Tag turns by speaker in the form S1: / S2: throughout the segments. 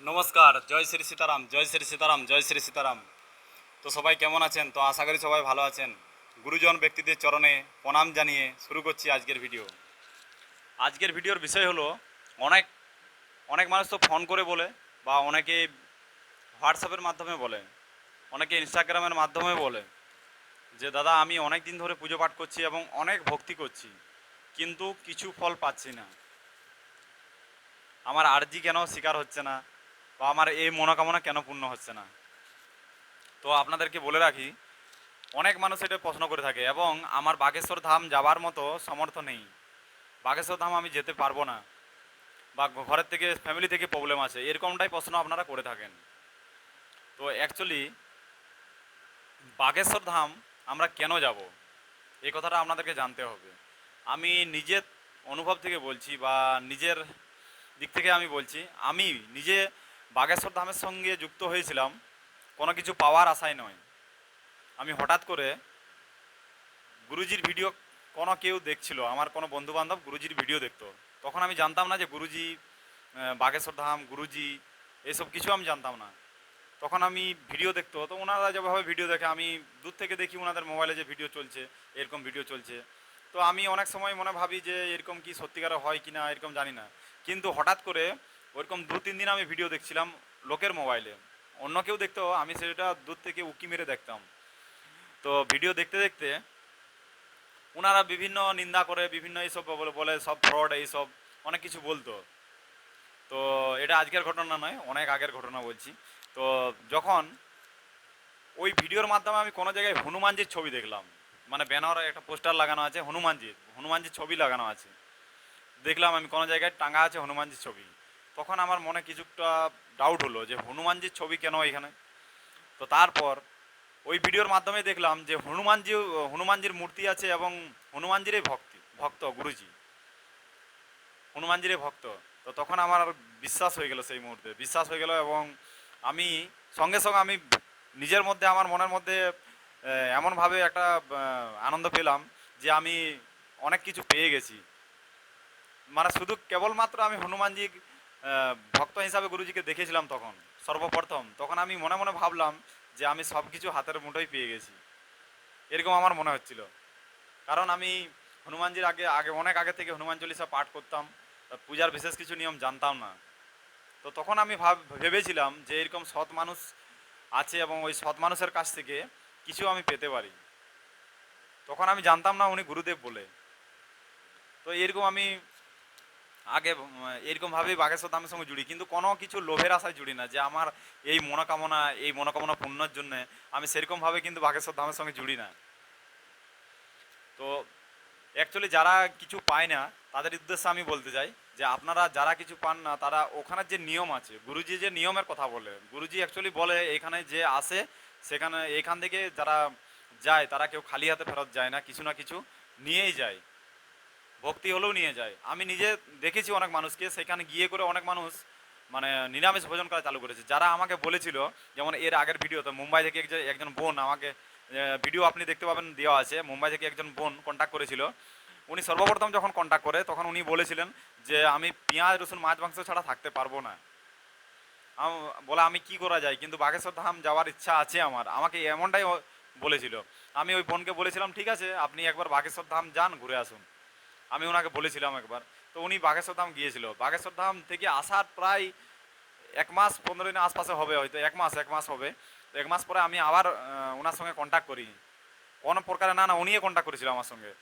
S1: নমস্কার, জয় শ্রী সীতারাম, জয় শ্রী সীতারাম, জয় শ্রী সীতারাম। তো সবাই কেমন আছেন? তো আশা করি সবাই ভালো আছেন। গুরুজন ব্যক্তিদের চরণে প্রণাম জানিয়ে শুরু করছি আজকের ভিডিও। আজকের ভিডিওর বিষয় হলো, অনেক অনেক মানুষ তো ফোন করে বলে বা অনেকে হোয়াটসঅ্যাপের মাধ্যমে বলে, অনেকে ইনস্টাগ্রামের মাধ্যমে বলে যে, দাদা, আমি অনেক দিন ধরে পুজো পাঠ করছি এবং অনেক ভক্তি করছি, কিন্তু কিছু ফল পাচ্ছি না। আমার আর্জি কেন স্বীকার হচ্ছে না? বা আমার এই মনোকামনা কেন পূর্ণ হচ্ছে না? তো আপনাদেরকে বলে রাখি, অনেক মানুষ এটা প্রশ্ন করে থাকে, এবং আমার বাগেশ্বর ধাম যাবার মতো সমর্থ নেই। বাগেশ্বর ধাম আমি যেতে পারব না, বা ঘরের থেকে ফ্যামিলি থেকে প্রবলেম আছে, এরকমটাই প্রশ্ন আপনারা করে থাকেন। তো অ্যাকচুয়ালি বাগেশ্বর ধাম আমরা কেন যাব? এই কথাটা আপনাদেরকে জানতে হবে। আমি নিজের অনুভব থেকে বলছি, বা নিজের দিক থেকে আমি বলছি, আমি নিজে বাগেশ্বর ধামের সঙ্গে যুক্ত হয়েছিলাম, কোনো কিছু পাওয়ার আশায় নয়। আমি হঠাৎ করে গুরুজির ভিডিও কোনো কেউ দেখছিল, আমার কোনো বন্ধু বান্ধব গুরুজির ভিডিও দেখতো। তখন আমি জানতাম না যে গুরুজি বাগেশ্বর ধাম, গুরুজি, এসব কিছু আমি জানতাম না। তখন আমি ভিডিও দেখতো, তো ওনারা যেভাবে ভিডিও দেখে, আমি দূর থেকে দেখি ওনাদের মোবাইলে যে ভিডিও চলছে, এরকম ভিডিও চলছে। তো আমি অনেক সময় মনে ভাবি যে এরকম কি সত্যিকার হয় কি না, এরকম জানি না। কিন্তু হঠাৎ করে ওরকম দু, তিন দিন আমি ভিডিও দেখছিলাম লোকের মোবাইলে অন্য কেউ দেখতো, আমি সেটা দূর থেকে উকি মেরে দেখতাম। তো ভিডিও দেখতে দেখতে ওনারা বিভিন্ন নিন্দা করে, বিভিন্ন এইসব বলে সব ফ্রড এইসব অনেক কিছু বলতো। তো এটা আজকের ঘটনা নয়, অনেক আগের ঘটনা বলছি। তো যখন ওই ভিডিওর মাধ্যমে আমি কোনো জায়গায় হনুমানজির ছবি দেখলাম মানে ব্যানারে একটা পোস্টার লাগানো আছে, হনুমানজির হনুমানজির ছবি লাগানো আছে। দেখলাম আমি কোনো জায়গায় টাঙ্গা আছে হনুমানজির ছবি। তখন আমার মনে কিছুটা ডাউট হলো যে হনুমানজির ছবি কেন এখানে? তো তারপর ওই ভিডিওর মাধ্যমে দেখলাম যে হনুমানজি, হনুমানজির মূর্তি আছে এবং হনুমানজিরই ভক্তি, ভক্ত, গুরুজি। হনুমানজিরই ভক্ত। তো তখন আমার বিশ্বাস হয়ে গেল সেই মুহূর্তে। বিশ্বাস হয়ে গেল এবং আমি সঙ্গে সঙ্গে আমি নিজের মধ্যে, আমার মনের মধ্যে এমনভাবে একটা আনন্দ পেলাম যে আমি অনেক কিছু পেয়ে গেছি। মানে শুধু কেবলমাত্র আমি হনুমানজি ভক্ত হিসাবে গুরুজিকে দেখেছিলাম তখন, সর্বপ্রথম। তখন আমি মনে মনে ভাবলাম যে আমি সব কিছু হাতের মুঠোই পেয়ে গেছি। এরকম আমার মনে হচ্ছিল। কারণ আমি হনুমানজির আগে আগে, অনেক আগে থেকে হনুমান চল্লিশা পাঠ করতাম পূজার বিশেষ কিছু নিয়ম জানতাম না। তো তখন আমি ভাব, ভেবেছিলাম যে এরকম সৎ মানুষ আছে এবং ওই সৎ মানুষের কাছ থেকে কিছু আমি পেতে পারি। তখন আমি জানতাম না উনি গুরুদেব বলে। তো এরকম আমি আগে এরকমভাবেই বাগেশ্বর ধামের সঙ্গে জুড়ি। কিন্তু কোনো কিছু লোভের আশায় জুড়ি না যে আমার এই মনোকামনা এই মনোকামনা পূর্ণর জন্য আমি সেরকমভাবে কিন্তু বাগেশ্বর ধামের সঙ্গে জুড়ি না। তো অ্যাকচুয়ালি যারা কিছু পায় না, তাদের উদ্দেশ্যে আমি বলতে চাই যে আপনারা যারা কিছু পান না, তারা ওখানের যে নিয়ম আছে, গুরুজি যে নিয়মের কথা বলে, গুরুজি অ্যাকচুয়ালি বলে এখানে যে আসে, সেখানে এখান থেকে যারা যায়, তারা কেউ খালি হাতে ফেরত যায় না, কিছু না কিছু নিয়েই যায়। ভক্তি হলেও নিয়ে যায়। আমি নিজে দেখেছি অনেক মানুষকে, সেখানে গিয়ে করে অনেক মানুষ মানে নিরামিষ ভোজন করা চালু করেছে। যারা আমাকে বলেছিল, যেমন এর আগের ভিডিওতে মুম্বাই থেকে একজন বোন আমাকে ভিডিও আপনি দেখতে পাবেন দেওয়া আছে, মুম্বাই থেকে একজন বোন কন্ট্যাক্ট করেছিল। উনি সর্বপ্রথম যখন কন্ট্যাক্ট করে, তখন উনি বলেছিলেন যে, আমি পেঁয়াজ, রসুন, মাছ, মাংস ছাড়া থাকতে পারব না। বলে, আমি কি করা যায়? কিন্তু বাগেশ্বর ধাম যাওয়ার ইচ্ছা আছে আমার। আমাকে এমনটাই বলেছিল। আমি ওই বোনকে বলেছিলাম, ঠিক আছে, আপনি একবার বাগেশ্বর ধাম যান, ঘুরে আসুন। আমি ওনাকে বলেছিলাম একবার। তো উনি বাগেশ্বর ধাম গিয়েছিল। বাগেশ্বর ধাম থেকে আসার প্রায় এক মাস, পনেরো দিনের আশপাশে হবে হয়তো, এক মাস এক মাস হবে। তো এক মাস পরে আমি আবার ওনার সঙ্গে কন্ট্যাক্ট করি। কোনো প্রকারে, না না উনিই কন্ট্যাক্ট করেছিল আমার সঙ্গে।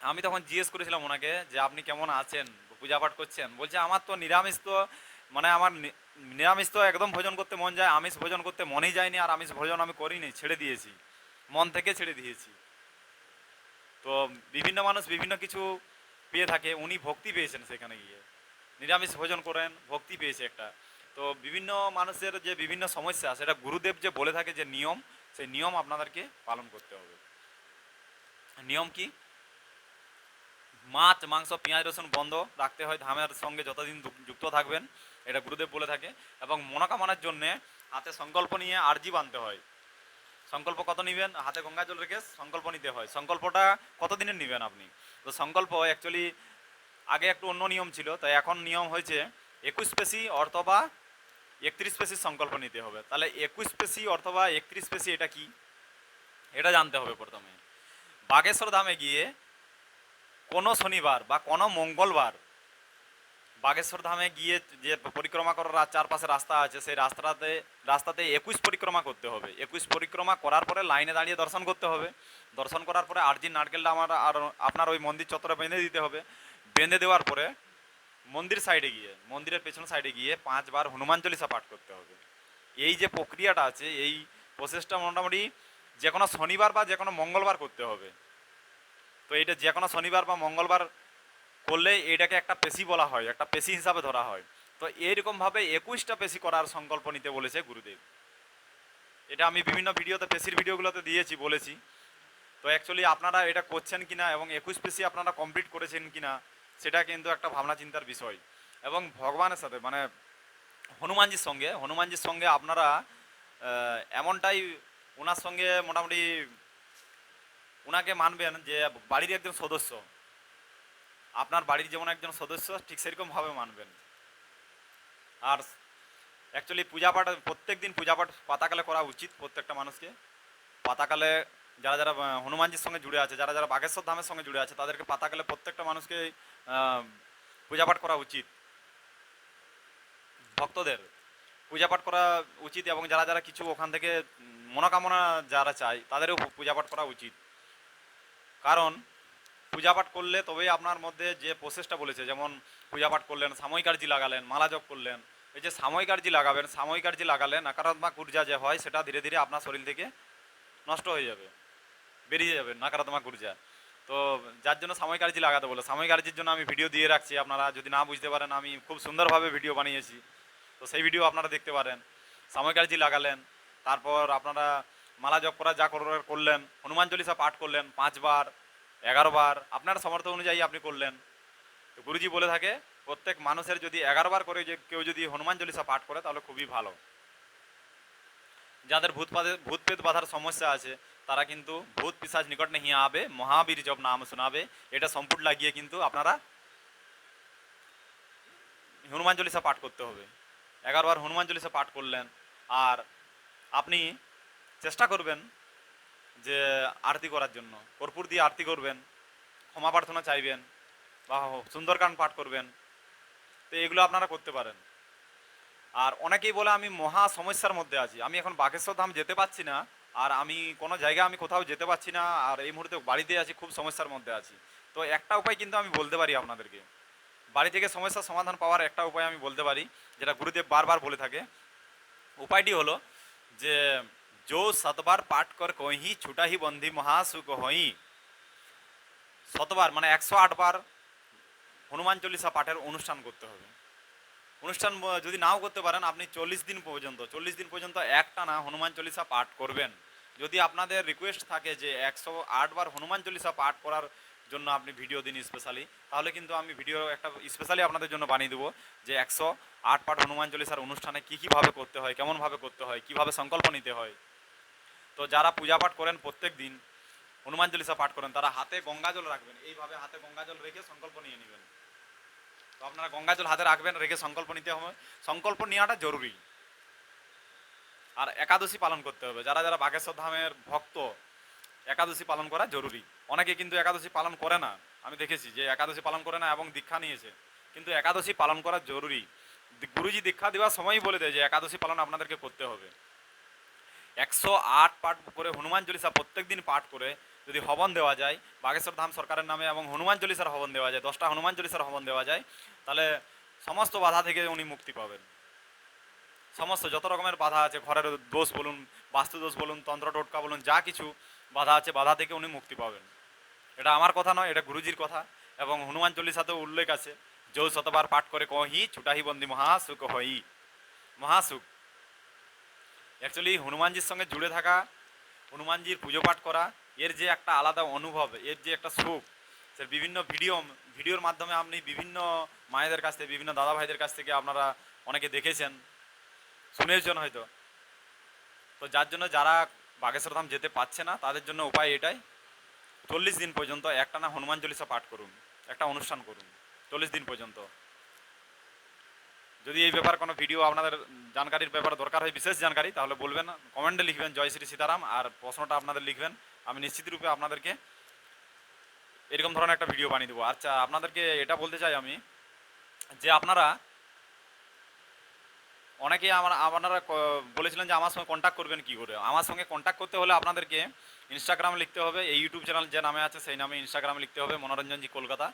S1: আমি তখন জিজ্ঞেস করেছিলাম ওনাকে যে, আপনি কেমন আছেন? পূজা পাঠ করছেন? বলছে, আমার তো নিরামিষ তো মানে আমার নিরামিষ তো একদম ভোজন করতে মন যায়, আমিষ ভোজন করতে মনেই যায়নি, আর আমিষ ভোজন আমি করিনি, ছেড়ে দিয়েছি। মন থেকে ছেড়ে দিয়েছি। তো বিভিন্ন মানুষ বিভিন্ন কিছু পেয়ে থাকে, উনি ভক্তি পেয়েছেন সেখানে গিয়ে। নিরামিষ ভোজন করেন, ভক্তি পেয়েছে একটা। তো বিভিন্ন মানুষের যে বিভিন্ন সমস্যা, সেটা গুরুদেব যে বলে থাকে যে নিয়ম, সেই নিয়ম আপনাদেরকে পালন করতে হবে। নিয়ম কি? মাছ, মাংস, পেঁয়াজ, রসুন বন্ধ রাখতে হয়, ধামের সঙ্গে যতদিন যুক্ত থাকবেন, এটা গুরুদেব বলে থাকে। এবং মনোকামনার জন্যে হাতে সংকল্প নিয়ে আর্জি বানতে হয়। সংকল্প কত নেবেন? হাতে গঙ্গা জল রেখে সংকল্প নিতে হয়। সংকল্পটা কত দিনের নেবেন আপনি? তো সংকল্প অ্যাকচুয়ালি আগে একটু অন্য নিয়ম ছিল, তাই এখন নিয়ম হয়েছে একুশ পেশি অথবা একত্রিশ পেশির সংকল্প নিতে হবে। তাহলে একুশ পেশি অথবা একত্রিশ পেশি এটা কি? এটা জানতে হবে প্রথমে। বাগেশ্বর ধামে গিয়ে কোনো শনিবার বা কোনো মঙ্গলবার বাগেশ্বর ধামে গিয়ে যে পরিক্রমা করার চারপাশে রাস্তা আছে, সেই রাস্তাতে রাস্তাতে একুশ পরিক্রমা করতে হবে। একুশ পরিক্রমা করার পরে লাইনে দাঁড়িয়ে দর্শন করতে হবে। দর্শন করার পরে আরজি নারকেলটা আমার আর আপনার ওই মন্দির চত্বরে বেঁধে দিতে হবে। বেঁধে দেওয়ার পরে মন্দির সাইডে গিয়ে, মন্দিরের পেছন সাইডে গিয়ে পাঁচবার হনুমান চল্লিশা পাঠ করতে হবে। এই যে প্রক্রিয়াটা আছে, এই প্রসেসটা মোটামুটি যে কোনো শনিবার বা যে কোনো মঙ্গলবার করতে হবে। তো এটা যে কোনো শনিবার বা মঙ্গলবার করলে এটাকে একটা পেশি বলা হয়, একটা পেশি হিসাবে ধরা হয়। তো এইরকমভাবে একুশটা পেশি করার সংকল্প নিতে বলেছে গুরুদেব। এটা আমি বিভিন্ন ভিডিওতে, পেশির ভিডিওগুলোতে দিয়েছি, বলেছি। তো অ্যাকচুয়ালি আপনারা এটা করছেন কিনা এবং একুশ পেশি আপনারা কমপ্লিট করেছেন কিনা, সেটা কিন্তু একটা ভাবনা চিন্তার বিষয়। এবং ভগবানের সাথে মানে হনুমানজির সঙ্গে হনুমানজির সঙ্গে আপনারা এমনটাই ওনার সঙ্গে মোটামুটি ওনাকে মানবেন যে বাড়ির একজন সদস্য। আপনার বাড়ির যেমন একজন সদস্য ঠিক সেরকমভাবে মানবেন। আর অ্যাকচুয়ালি পূজা পাঠ প্রত্যেক দিন পূজা পাঠ পাতাকালে করা উচিত প্রত্যেকটা মানুষকে। পাতাকালে যারা যারা হনুমানজির সঙ্গে জুড়ে আছে যারা যারা বাগেশ্বর ধামের সঙ্গে জুড়ে আছে তাদেরকে পাতাকালে প্রত্যেকটা মানুষকে আহ, পূজা পাঠ করা উচিত। ভক্তদের পূজা পাঠ করা উচিত এবং যারা যারা কিছু ওখান থেকে মনোকামনা যারা চায় তাদেরও পূজা পাঠ করা উচিত। কারণ পূজা পাঠ করলে তবেই আপনার মধ্যে যে প্রসেসটা বলেছে, যেমন পূজা পাঠ করলেন, সাময়িক আর্জি লাগালেন, মালা জপ করলেন, এই যে সাময়িক আর্জি লাগাবেন, সাময়িক আর্জি লাগালে নাকারাত্মক ঊর্জা যে হয়, সেটা ধীরে ধীরে আপনার শরীর থেকে নষ্ট হয়ে যাবে, বেরিয়ে যাবে নাকারাত্মক ঊর্জা তো যার জন্য সাময়িক লাগাতে বলে, সাময়িক জন্য আমি ভিডিও দিয়ে রাখছি, আপনারা যদি না বুঝতে পারেন, আমি খুব সুন্দরভাবে ভিডিও বানিয়েছি, তো সেই ভিডিও আপনারা দেখতে পারেন। সাময়িক আর্জি লাগালেন, তারপর আপনারা মালা জপ করা, যা করলেন, হনুমান চল্লিশা পাঠ করলেন পাঁচবার এগারো বার। আপনার সামর্থ্য অনুযায়ী আপনি করলেন। তো গুরুজি বলে থাকে, প্রত্যেক মানুষের যদি এগারো বার করে যে কেউ যদি হনুমান চল্লিশা পাঠ করে, তাহলে খুবই ভালো। যাদের ভূত ভূত পেত বাধার সমস্যা আছে, তারা কিন্তু ভূত পিসাজ নিকট নেই আবে, মহাবীর জব নাম শোনাবে। এটা সম্পূর্ণ লাগিয়ে কিন্তু আপনারা হনুমান চল্লিশা পাঠ করতে হবে। এগারো বার হনুমান চল্লিশা পাঠ করলেন, আর আপনি চেষ্টা করবেন যে আরতি করার জন্য। কর্পূর দিয়ে আরতি করবেন, ক্ষমা প্রার্থনা চাইবেন বা সুন্দরকাণ্ড পাঠ করবেন। তো এগুলো আপনারা করতে পারেন। আর অনেকেই বলে, আমি মহা সমস্যার মধ্যে আছি। আমি এখন বাগেশ্বর ধাম যেতে পারছি না। আর আমি কোনো জায়গায় আমি কোথাও যেতে পারছি না। আর এই মুহূর্তে বাড়িতে আছি, খুব সমস্যার মধ্যে আছি। তো একটা উপায় কিন্তু আমি বলতে পারি আপনাদেরকে। বাড়ি থেকে সমস্যার সমাধান পাওয়ার একটা উপায় আমি বলতে পারি, যেটা গুরুদেব বারবার বলে থাকে। উপায়টি হলো যে जो শতবার পাঠ কর কহি ছুটাহি বন্ধি মহাসুখ হই শতবার মানে একশো বার হনুমান চল্লিশা পাঠের অনুষ্ঠান করতে হবে অনুষ্ঠান যদি নাও করতে পারেন আপনি চল্লিশ দিন পর্যন্ত চল্লিশ দিন পর্যন্ত একটানা হনুমান চল্লিশা পাঠ করবেন যদি আপনাদের রিকোয়েস্ট থাকে যে একশো আট বার হনুমান চল্লিশা পাঠ করার জন্য আপনি ভিডিও দিন স্পেশালি তাহলে কিন্তু আমি ভিডিও একটা স্পেশালি আপনাদের জন্য বানিয়ে দেবো যে একশো আট পাঠ হনুমান চল্লিশার অনুষ্ঠানে কী কীভাবে করতে হয় কেমনভাবে করতে হয় কীভাবে সংকল্প নিতে হয় তো যারা পূজা পাঠ করেন প্রত্যেক দিন, হনুমান চল্লিশা পাঠ করেন, তারা হাতে গঙ্গা জল রাখবেন। এইভাবে হাতে গঙ্গা জল রেখে সংকল্প নিয়ে নেবেন। তো আপনারা গঙ্গা জল হাতে রাখবেন, রেখে সংকল্প নিতে হবে। সংকল্প নেওয়াটা জরুরি। আর একাদশী পালন করতে হবে। যারা যারা বাগেশ্বর ধামের ভক্ত, একাদশী পালন করা জরুরি। অনেকে কিন্তু একাদশী পালন করে না। আমি দেখেছি যে একাদশী পালন করে না এবং দীক্ষা নিয়েছে। কিন্তু একাদশী পালন করা জরুরি। গুরুজি দীক্ষা দেওয়ার সময়ই বলে দেয় যে একাদশী পালন আপনাদেরকে করতে হবে। একশো আট পাঠ করে হনুমান চল্লিশা প্রত্যেক দিন পাঠ করে যদি হবন দেওয়া যায়, বাগেশ্বর ধাম সরকারের নামে এবং হনুমান চল্লিশার হবন দেওয়া যায়, দশটা হনুমান চল্লিশার হবন দেওয়া যায়, তাহলে সমস্ত বাধা থেকে উনি মুক্তি পাবেন। সমস্ত যত রকমের বাধা আছে, ঘরের দোষ বলুন, বাস্তু দোষ বলুন, তন্ত্র টোটকা বলুন, যা কিছু বাধা আছে, বাধা থেকে উনি মুক্তি পাবেন। এটা আমার কথা নয়, এটা গুরুজির কথা এবং হনুমান চল্লিশাতেও উল্লেখ আছে, যৌ শতবার পাঠ করে কহি, ছুটাহি বন্দি মহাসুখ হই। মহাসুখ। অ্যাকচুয়ালি হনুমানজির সঙ্গে জুড়ে থাকা হনুমানজির পুজো পাঠ করা, এর যে একটা আলাদা অনুভব, এর যে একটা সুখ সে বিভিন্ন ভিডিও ভিডিওর মাধ্যমে আপনি বিভিন্ন মায়েদের কাছ থেকে, বিভিন্ন দাদা ভাইদের কাছ থেকে আপনারা অনেকে দেখেছেন, শুনেছেন হয়তো। তো যার জন্য যারা বাগেশ্বর ধাম যেতে পারছে না, তাদের জন্য উপায় এটাই, চল্লিশ দিন পর্যন্ত একটানা হনুমান চল্লিশা পাঠ করুন, একটা অনুষ্ঠান করুন, চল্লিশ দিন পর্যন্ত। যদি এই ব্যাপার কোনো ভিডিও আপনাদের জানকারির ব্যাপারে দরকার হয়, বিশেষ জানকারি, তাহলে বলবেন, কমেন্টে লিখবেন জয় শ্রী সীতারাম, আর প্রশ্নটা আপনাদের লিখবেন, আমি নিশ্চিত রূপে আপনাদেরকে এরকম ধরনের একটা ভিডিও বানিয়ে দেবো। আচ্ছা আপনাদেরকে এটা বলতে চাই আমি যে আপনারা অনেকে আমার, আপনারা বলেছিলেন যে আমার সঙ্গে কন্ট্যাক্ট করবেন কি করে? আমার সঙ্গে কন্ট্যাক্ট করতে হলে আপনাদেরকে ইনস্টাগ্রামে লিখতে হবে, এই ইউটিউব চ্যানেল যে নামে আছে সেই নামে ইনস্টাগ্রামে লিখতে হবে, মনোরঞ্জনজি কলকাতা।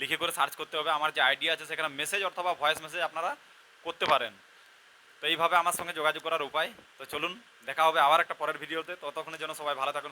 S1: লিখে করে সার্চ করতে হবে। আমার যে আইডিয়া আছে সেখানে মেসেজ অথবা ভয়েস মেসেজ আপনারা করতে পারেন। তো এইভাবে আমার সঙ্গে যোগাযোগ করার উপায়। তো চলুন, দেখা হবে আবার একটা পরের ভিডিওতে। ততক্ষণের জন্য সবাই ভালো থাকুন।